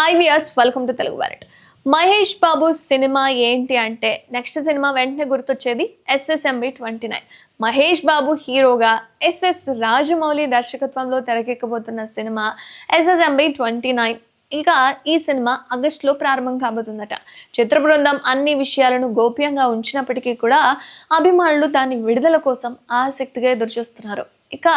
Hi viewers welcome to Telugu wallet Mahesh Babu cinema ఏంటి అంటే next cinema వెంటనే గుర్తొచ్చేది SSMB twenty nine Mahesh Babu హీరోగా SS Rajamouli దర్శకత్వంలో తెరకెక్కబోతున్న సినిమా ఎస్ఎస్ఎంబి ట్వంటీ నైన్ ఇక ఈ సినిమా ఆగస్టులో ప్రారంభం కాబోతుందట. చిత్ర బృందం అన్ని విషయాలను గోప్యంగా ఉంచినప్పటికీ కూడా అభిమానులు దాని విడుదల కోసం ఆసక్తిగా ఎదురుచూస్తున్నారు. ఇక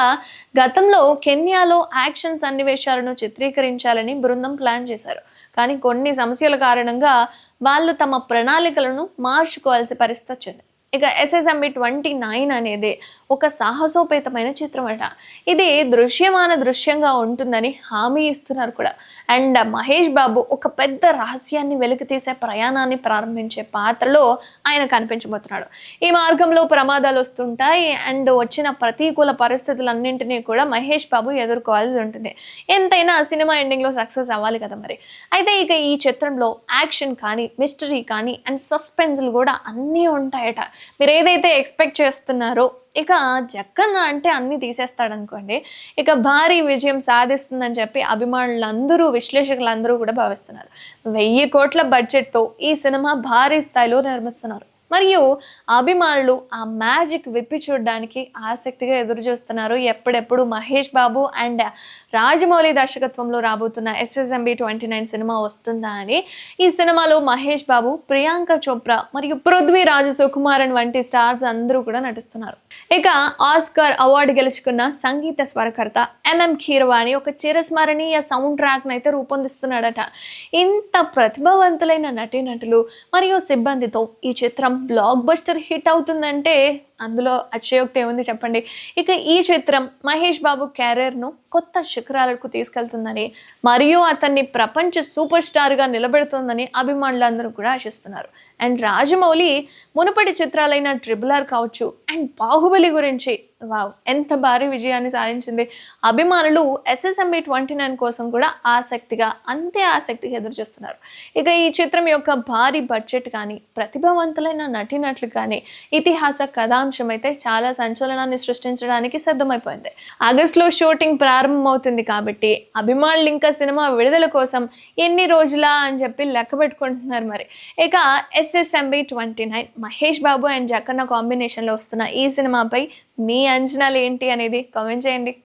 గతంలో కెన్యాలో యాక్షన్ సన్నివేశాలను చిత్రీకరించాలని బృందం ప్లాన్ చేశారు. కానీ కొన్ని సమస్యల కారణంగా వాళ్ళు తమ ప్రణాళికలను మార్చుకోవాల్సిన పరిస్థితి వచ్చింది. ఇక ఎస్ఎస్ఎంబి ట్వంటీ నైన్ అనేది ఒక సాహసోపేతమైన చిత్రం అట ఇది దృశ్యమాన దృశ్యంగా ఉంటుందని హామీ ఇస్తున్నారు కూడా. అండ్ మహేష్ బాబు ఒక పెద్ద రహస్యాన్ని వెలికి తీసే ప్రయాణాన్ని ప్రారంభించే పాత్రలో ఆయన కనిపించబోతున్నాడు. ఈ మార్గంలో ప్రమాదాలు వస్తుంటాయి అండ్ వచ్చిన ప్రతికూల పరిస్థితులన్నింటినీ కూడా మహేష్ బాబు ఎదుర్కోవాల్సి ఉంటుంది. ఎంతైనా సినిమా ఎండింగ్లో సక్సెస్ అవ్వాలి కదా మరి. అయితే ఇక ఈ చిత్రంలో యాక్షన్ కానీ మిస్టరీ కానీ అండ్ సస్పెన్స్లు కూడా అన్నీ ఉంటాయట. మీరు ఏదైతే ఎక్స్పెక్ట్ చేస్తున్నారో ఇక జక్కన్న అంటే అన్నీ తీసేస్తాడనుకోండి ఇక భారీ విజయం సాధిస్తుందని చెప్పి అభిమానులందరూ విశ్లేషకులందరూ కూడా భావిస్తున్నారు. వెయ్యి కోట్ల బడ్జెట్తో ఈ సినిమా భారీ స్థాయిలో నిర్మిస్తున్నారు. మరియు అభిమానులు ఆ మ్యాజిక్ విప్పి చూడడానికి ఆసక్తిగా ఎదురు చూస్తున్నారు ఎప్పుడెప్పుడు మహేష్ బాబు అండ్ రాజమౌళి దర్శకత్వంలో రాబోతున్న ఎస్ఎస్ఎంబి ట్వంటీ నైన్ సినిమా వస్తుందా అని ఈ సినిమాలో మహేష్ బాబు ప్రియాంక చోప్రా మరియు పృథ్వీరాజు సుకుమారన్ వంటి స్టార్స్ అందరూ కూడా నటిస్తున్నారు. ఇక ఆస్కార్ అవార్డు గెలుచుకున్న సంగీత స్వరకర్త ఎంఎం కీరవాణి ఒక చిరస్మరణీయ సౌండ్ ట్రాక్ను అయితే రూపొందిస్తున్నాడట. ఇంత ప్రతిభావంతులైన నటీనటులు మరియు సిబ్బందితో ఈ చిత్రం బ్లాక్ బస్టర్ హిట్ అవుతుందంటే అందులో అక్షయోక్తి ఏముంది చెప్పండి? ఇక ఈ చిత్రం మహేష్ బాబు క్యారియర్ను కొత్త శిఖరాలకు తీసుకెళ్తుందని మరియు అతన్ని ప్రపంచ సూపర్ స్టార్గా నిలబెడుతుందని అభిమానులందరూ కూడా ఆశిస్తున్నారు. అండ్ రాజమౌళి మునుపటి చిత్రాలైన ట్రిబుల్ ఆర్ కావచ్చు అండ్ బాహుబలి గురించి వావ్ ఎంత భారీ విజయాన్ని సాధించింది. అభిమానులు ఎస్ఎస్ఎంబి ట్వంటీ నైన్ కోసం కూడా ఆసక్తిగా అంతే ఆసక్తిగా ఎదురు చూస్తున్నారు. ఇక ఈ చిత్రం యొక్క భారీ బడ్జెట్ కానీ ప్రతిభావంతులైన నటినట్లు కానీ ఇతిహాస కథాంశం అయితే చాలా సంచలనాన్ని సృష్టించడానికి సిద్ధమైపోయింది. ఆగస్టులో షూటింగ్ ప్రారంభమవుతుంది కాబట్టి అభిమానులు ఇంకా సినిమా విడుదల కోసం ఎన్ని రోజులా అని చెప్పి లెక్క పెట్టుకుంటున్నారు మరి. ఇక SSMB twenty nine Mahesh Babu and Jakkanna కాంబినేషన్లో వస్తున్న ఈ సినిమాపై మీ అంచనాలు ఏంటి అనేది కామెంట్ చేయండి.